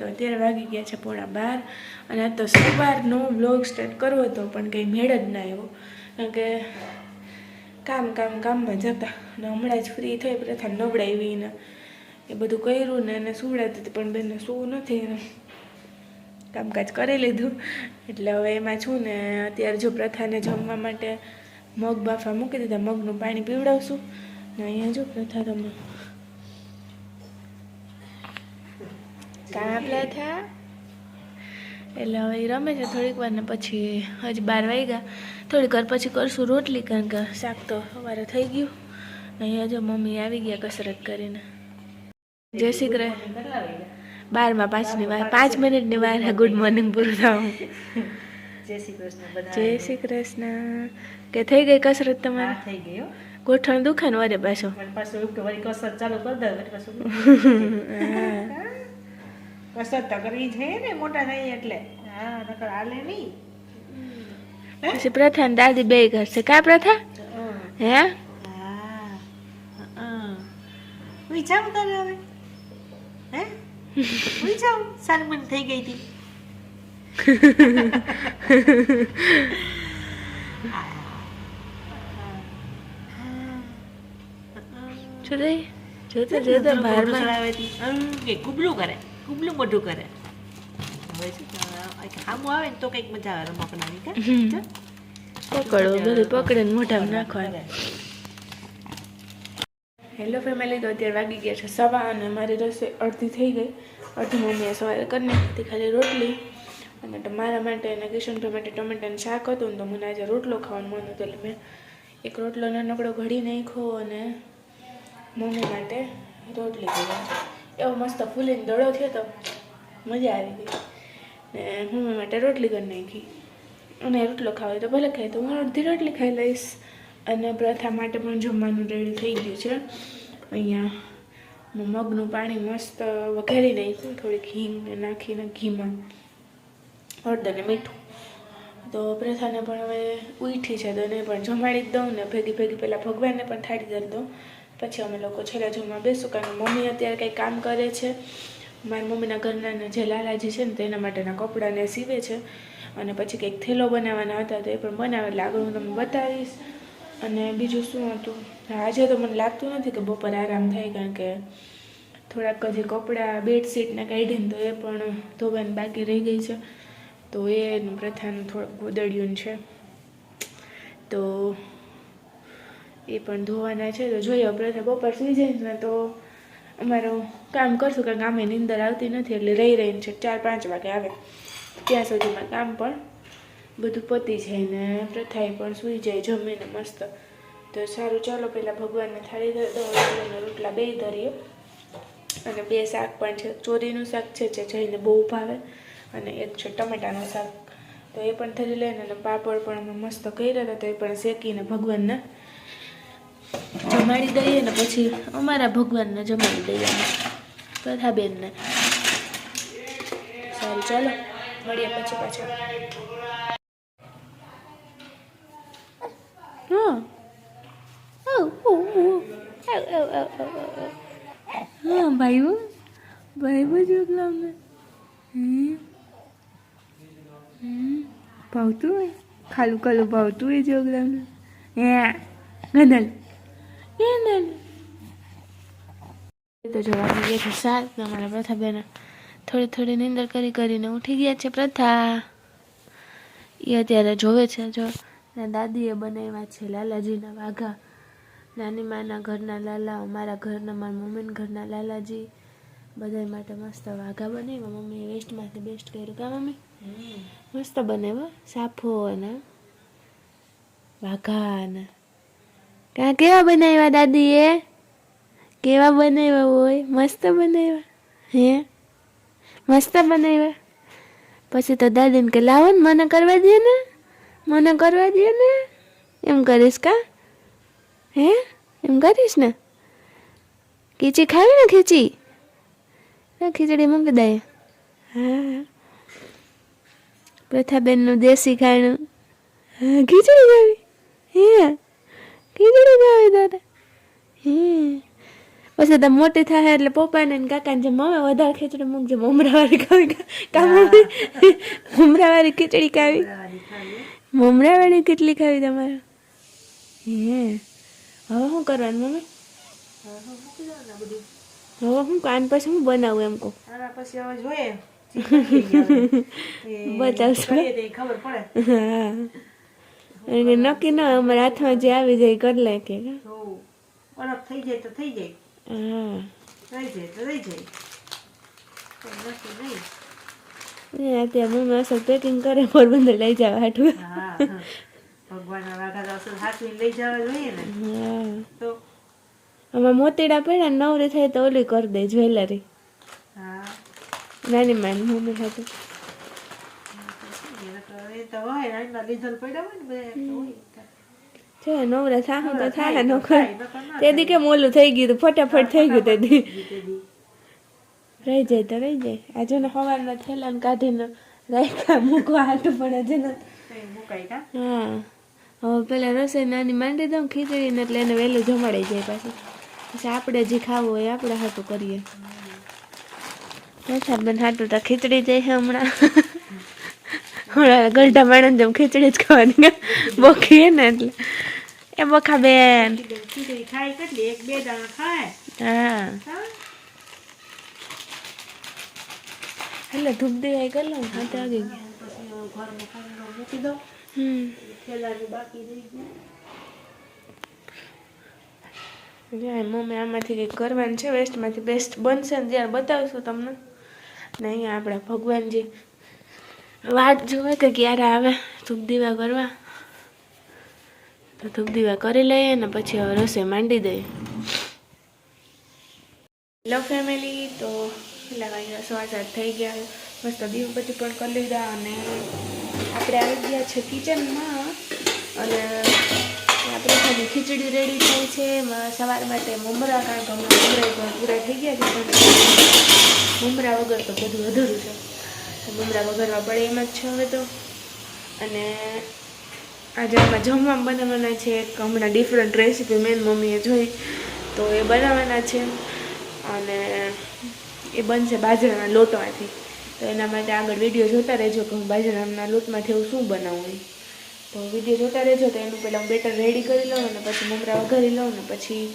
તો અત્યારે વાગી ગયા છે પોણા બાર. અને આ તો સવારનો બ્લોગ સ્ટાર્ટ કરવો હતો, પણ કંઈ મેળ જ ના આવ્યો. કારણ કે કામ કામ, કામમાં જતા. અને હમણાં જ ફ્રી થઈ પ્રથા નબળાવીને એ બધું કર્યું ને એને સુવડાતી હતી, પણ બેને સૂવું નથી એને કામકાજ કરી લીધું. એટલે હવે એમાં છું ને અત્યારે જો પ્રથાને જમવા માટે મગ બાફા મૂકી દીધા, મગનું પાણી પીવડાવશું. ને અહીંયા જો પ્રથા તમે કાં થા એટલે હવે રમે છે થોડીક વાર ને પછી હજી બાર વાગ્યા. થોડીક વાર પછી કરશું રોટલી કારણ કે શાક તો સવારે થઈ ગયું. અહીંયા જો મમ્મી આવી ગયા કસરત કરીને. જય શ્રી કૃષ્ણ બારમાં પાંચની વાર પાંચ મિનિટની વાર ગુડ મોર્નિંગ પૂરું થવું જય શ્રી કૃષ્ણ. કે થઈ ગઈ કસરત તમારે? થઈ ગયો ગોઠણ દુખે ને વરે પાછો? પાછું વળી કસરત ચાલુ કરી દઉં પાછું કસરત તો કરવી છે ને મોટા થઈ એટલે. હા નકર હાલે નહીં. પછી પ્રથા ને દાદી બે કરશે કા પ્રથા? હે. જાઉં તારે હવે? હે? જાઉં? સારમન થઈ ગઈ હતી. થઈ જોતે જોતો બારમાં કે કુબલું કરે. કુબલું મોઢું કરે. હવે શું સામું આવે ને તો કંઈક મજા આવે રમકડાની કે હમ. પકડો બધું પકડીને મોઢામાં નાખવાનું. હેલો ફેમિલી તો અત્યારે વાગી ગયા છે સવા અને મારી રસોઈ અડધી થઈ ગઈ. અડધી મમ્મીએ સવારે કરી નાખી ખાલી રોટલી. અને તો મારા માટે અને કિશનભાઈ માટે ટમેટાનું શાક હતું ને તો મને આજે રોટલો ખાવાનું મન હતું એટલે મેં એક રોટલો નાનકડો ઘડી નાખ્યો અને મમ્મી માટે રોટલી કરી. એવો મસ્ત ફૂલીને દડો થયો તો મજા આવી ગઈ. ને મમ્મી માટે રોટલી કરી નાખી. અને રોટલો ખાવો તો ભલે ખાય, તો હું અડધી રોટલી ખાઈ લઈશ. અને પ્રથા માટે પણ જમવાનું રેડી થઈ ગયું છે. અહીંયા મગનું પાણી મસ્ત વઘારી નાખ્યું, થોડીક હિંગ નાખીને ઘીમાં ને મીઠું. તો પ્રથાને પણ હવે ઉઠી છે, તો એને પણ જમાડી દઉં ને ભેગી ભેગી પહેલાં ભગવાનને પણ થાળી ધરી દઉં. પછી અમે લોકો છેલ્લા જમવા બેસું કારણ કે મમ્મી અત્યારે કંઈ કામ કરે છે. મારી મમ્મીના ઘરના જે લાલાજી છે ને તેના માટેના કપડાને સીવે છે અને પછી કંઈક થેલો બનાવવાના હતા તો એ પણ બનાવે. એટલે આગળ હું તમને બતાવીશ. અને બીજું શું હતું? આજે તો મને લાગતું નથી કે બપોરે આરામ થાય કારણ કે થોડાક હજી કપડાં બેડશીટને કાઢીને તો એ પણ ધોવાની બાકી રહી ગઈ છે. તો એનું પ્રથાનું થોડુંક ગોદડિયું છે. તો એ પણ ધોવાના છે. તો જોઈએ પ્રથા બપોર સુઈ જાય ને તો અમારું કામ કરશું, કારણ કે આમે નીંદર આવતી નથી, એટલે રહી રહીને છે ચાર પાંચ વાગે આવે. ત્યાં સુધીમાં કામ પણ બધું પતી જાય ને પ્રથાએ પણ સૂઈ જાય, જમીને મસ્ત. તો સારું, ચાલો પહેલાં ભગવાનને થાળી ધરી રોટલા બે ધરીએ. અને બે શાક પણ છે. ચોરીનું શાક છે, જે જઈને બહુ ભાવે. અને એક છે ટમેટાનું શાક. તો એ પણ ધરી લઈને અને પાપડ પણ અમે મસ્ત કર્યા હતા, તો એ પણ શેકીને ભગવાનને જમાડી દઈએ ને પછી અમારા ભગવાનને જમાડી દઈએ પ્રથાબેનને સારું, ચાલો, મળીએ પછી પાછા. હા. હા ભાઈ ભાઈ બાજુ અમને હમ. હમ. ભાવતું હોય? ખાલું ખાલું ભાવતું હોય જોગરામને હે, ગંદલ. તો જો વાગી ગયા છે સાત અમારા પ્રથા બેન થોડી થોડી નિંદર કરી કરીને ઉઠી ગયા છે પ્રથા. એ અત્યારે જોવે છે જો ને દાદીએ બનાવ્યા છે લાલાજીના વાઘા. નાની માના ઘરના લાલા અમારા ઘરના મારા મમ્મીના ઘરના લાલાજી. બધા માટે મસ્ત વાઘા બનાવ્યા. મમ્મીએ વેસ્ટમાંથી બેસ્ટ કર્યું. કા મમ્મી? મસ્ત બનાવ્યો. સાફો અને વાઘા અને ક્યાં કેવા બનાવ્યા દાદીએ કેવા બનાવ્યા હોય? મસ્ત બનાવ્યા? હે? મસ્ત બનાવ્યા? પછી તો દાદીને કે, લાવો ને, મને કરવા દે ને, મને કરવા દે ને. એમ કરીશ કા? હે? એમ કરીશ ને? ખીચી ખાવી ને ખીચી? ખીચડી મૂકી દે હા. પ્રથાબેનનું દેશી ખાણું. ખીચડી ખાવી. હે? ખીચડી ખાવી તારે હે પછી તો મોટી થાય એટલે પપ્પાને ને કાકાને જે મમ્મી વધારે ખીચડી મૂકજે મમરાવાળી ખાવી મમરાવાળી ખીચડી ખાવી. મમરાવાળી કેટલી ખાવી તમારે? હે હવે શું કરવાનું મમ્મી? હવે હું કાન પછી હું બનાવું એમ કહું. પછી હવે જોઈએ. બતાવશો? ખબર પડે. હા. નક્કી ના અમારા હાથમાં જે આવી જાય કરી લે કે. બરફ થઈ જાય તો થઈ જાય. હા. જાય તો જાય. અત્યારે મમ્મી અસર પેકિંગ કરે પોરબંદર લઈ જાવ હાટું. ભગવાનના વાઘા લઈ જવા જોઈએ ને. તો આમાં મોતીડા પડ્યા નવરી થાય તો ઓલી કરી દે જ્વેલરી. નાની માની મમ્મી એને તો હોય એના લીધલ પડ્યા હોય ને બધા હોય. જો નવરા થાહું તો થાય નો થાય, નકર ના તે દી કેમ ઓલું થઈ ગયું ફટાફટ થઈ ગયું. રહી જાય તો રહી જાય આજે ને સવારના થેલા કાઢીને રાખ્યા મૂકવા હાટું પણ આજે ને કઈ મુકાય કા હા હવે પેલા રસોઈ નાની માંડી દઉં ખીચડી ને એટલે એને વહેલું જમાડી જાય પાછું પછી આપણે જે ખાવું હોય આપણે હાટું કરીએ વરસાદ બેન હાટું તો ખીચડી જાય હમણાં હમણાં ગલઢા માણસ જેમ ખીચડી જ ખાવાની. બોખીએ ને એટલે. એ બોખા બેન. હા. એટલે ધૂપ દિવાઈ કરી લઉં હાથે આવી ગયા. જાય મમ્મી આમાંથી કંઈક કરવાનું છે વેસ્ટમાંથી બેસ્ટ બનશે ને ત્યારે બતાવશું તમને. ને અહીંયા આપણા ભગવાનજી વાટ જોવે કે ક્યારે આવે? ધૂપ દીવા કરવા. તો ધૂપ દીવા કરી લઈએ ને પછી હવે રસોઈ માંડી દઈએ. હેલો ફેમિલી તો પેલા ભાઈ સવા સાત થઈ ગયા મસ્ત દીવબત્તી પણ કરી લીધા અને આપણે આવી ગયા છે કિચનમાં અને આપણે ખાલી ખીચડી રેડી થઈ છે. સવાર માટે મમરા, કારણ કે હમણાં પૂરા થઈ ગયા છે. મમરા વગર તો બધું અધૂરું છે. તો વઘારવા પડે એમ જ છે હવે તો. અને આજે આમાં જમવામાં બનાવવાના છે એક હમણાં ડિફરન્ટ રેસીપી મેન મમ્મીએ જોઈ. તો એ બનાવવાના છે. અને એ બનશે બાજરાના લોટમાંથી તો એના માટે આગળ વીડિયો જોતા રહેજો કે હું બાજરાના લોટમાંથી એવું શું બનાવું તો વીડિયો જોતા રહેજો તો એનું પહેલાં હું બેટર રેડી કરી લઉં અને પછી મમરા વઘારી લઉં ને પછી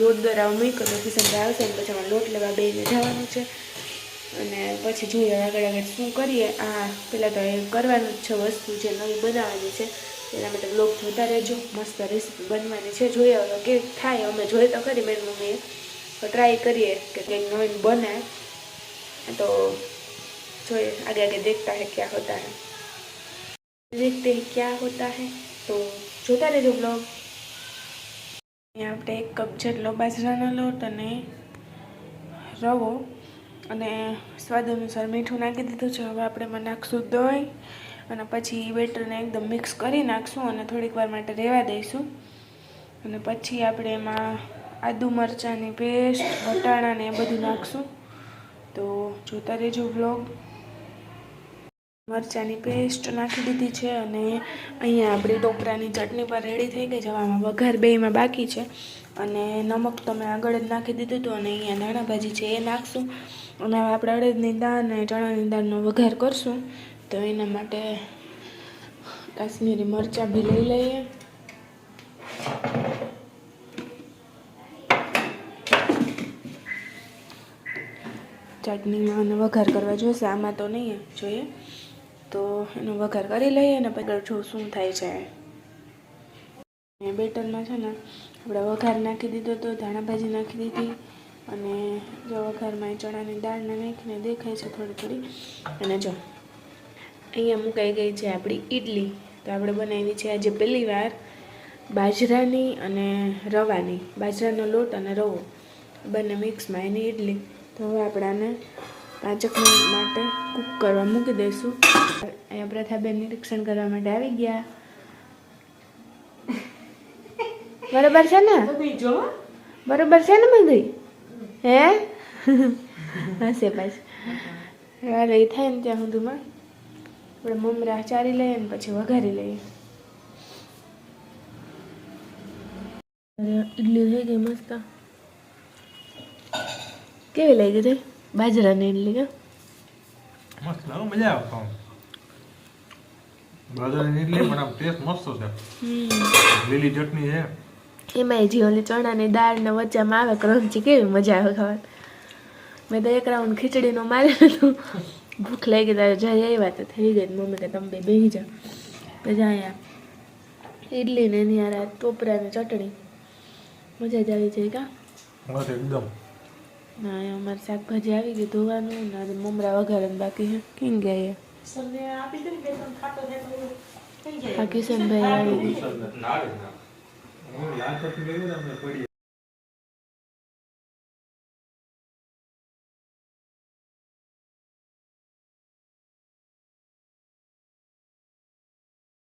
લોટ દ્વારા મૂક્યો તો કિશન આવશે પછી લોટ લેવા બેને જવાનું છે. અને પછી જોઈએ આગળ આગળ શું કરીએ. આ પહેલાં તો એ કરવાનું જ છે વસ્તુ જે નવી બનાવવાની છે. એના માટે બ્લોગ જોતા રહેજો. મસ્ત રેસીપી બનવાની છે. જોઈએ હવે કે થાય. અમે જોઈએ તો કરી મેરી મમ્મીએ. ટ્રાય કરીએ કે કંઈક નવીન બને. તો જોઈએ આગે આગે દેખતા હે ક્યાં હોતા હે. દેખતે ક્યાં હોતા હે. તો જોતા રહેજો બ્લોગ અહીંયા આપણે એક કપ જેટલો બાજરાનો લોટ અને રવો અને સ્વાદ અનુસાર મીઠું નાખી દીધું છે. હવે આપણે એમાં નાખશું દહીં અને પછી બેટરને એકદમ મિક્સ કરી નાખશું અને થોડીક વાર માટે રહેવા દઈશું. અને પછી આપણે એમાં આદુ મરચાંની પેસ્ટ વટાણા ને એ બધું નાખશું. તો જોતા રહેજો બ્લોગ મરચાંની પેસ્ટ નાખી દીધી છે અને અહીંયા આપણી ટોપરાની ચટણી પર રેડી થઈ ગઈ આમાં વઘાર બેયમાં બાકી છે. અને નમક તો મેં આગળ જ નાખી દીધું હતું અને અહીંયા ધાણા ભાજી છે એ નાખશું. અને આપણે અડદની દાળ અને ચણાની દાળનો વઘાર કરશું. તો એના માટે કાશ્મીરી મરચાં બી લઈ લઈએ. ચટણીમાં અને વઘાર કરવા જોઈશે આમાં તો નહીં જોઈએ. તો એનો વઘાર કરી લઈએ અને પછી જો શું થાય છે. બેટરમાં છે ને, આપણે વઘાર નાખી દીધો તો ધાણાભાજી નાખી દીધી. અને જો વઘારમાં એ ચણાની દાળને નાખીને દેખાય છે થોડી થોડી અને જો અહીંયા મુકાઈ ગઈ છે આપણી ઈડલી. તો આપણે બનાવી છે આજે પહેલી વાર બાજરાની અને રવાની. બાજરાનો લોટ અને રવો. બંને મિક્સમાં એની ઈડલી. તો હવે આપણે આને પાંચક મિનિટ માટે કૂક કરવા મૂકી દઈશું. અહીંયા પ્રથાબેન નિરીક્ષણ કરવા માટે આવી ગયા. બરાબર છે ને? બરાબર છે ને મંગઈ? હે? હશે પાછું. હાલે એ થાય ને ત્યાં સુધીમાં. આપણે મમરા ચારી લઈએ ને પછી વઘારી લઈએ. ઇડલી ઈડલી થઈ ગઈ મસ્ત. કેવી લાગી હતી? બાજરાની ઇડલી કે મસ્ત લાગો મજા આવે ખાવાનું. બાજરાની ઇડલી પણ આમ ટેસ્ટ મસ્ત છે. લીલી ચટણી છે. એમાંય જે ઓલી ચણાની દાળ ને વચ્ચામાં આવે ક્રંચી કેવી મજા આવે ખાવાની. મેં તો એક રાઉન્ડ ખીચડીનો મારી લીધું. ભૂખ લાગી ત્યારે જઈ આવ્યા તો થઈ ગઈ. મમ્મી કે તમે બે બેસી જાઓ. પછી અહીંયા ઇડલી ને એની યાર ટોપરા ને ચટણી. મજા જ આવી જાય કા? એકદમ. ના અમારે શાકભાજી આવી ગઈ ધોવાનું ને આજે મમરા વઘારે બાકી છે. કેમ ગયા આ કિશનભાઈ આવી ગઈ. લાલ ચટણી લેવી તમને પડી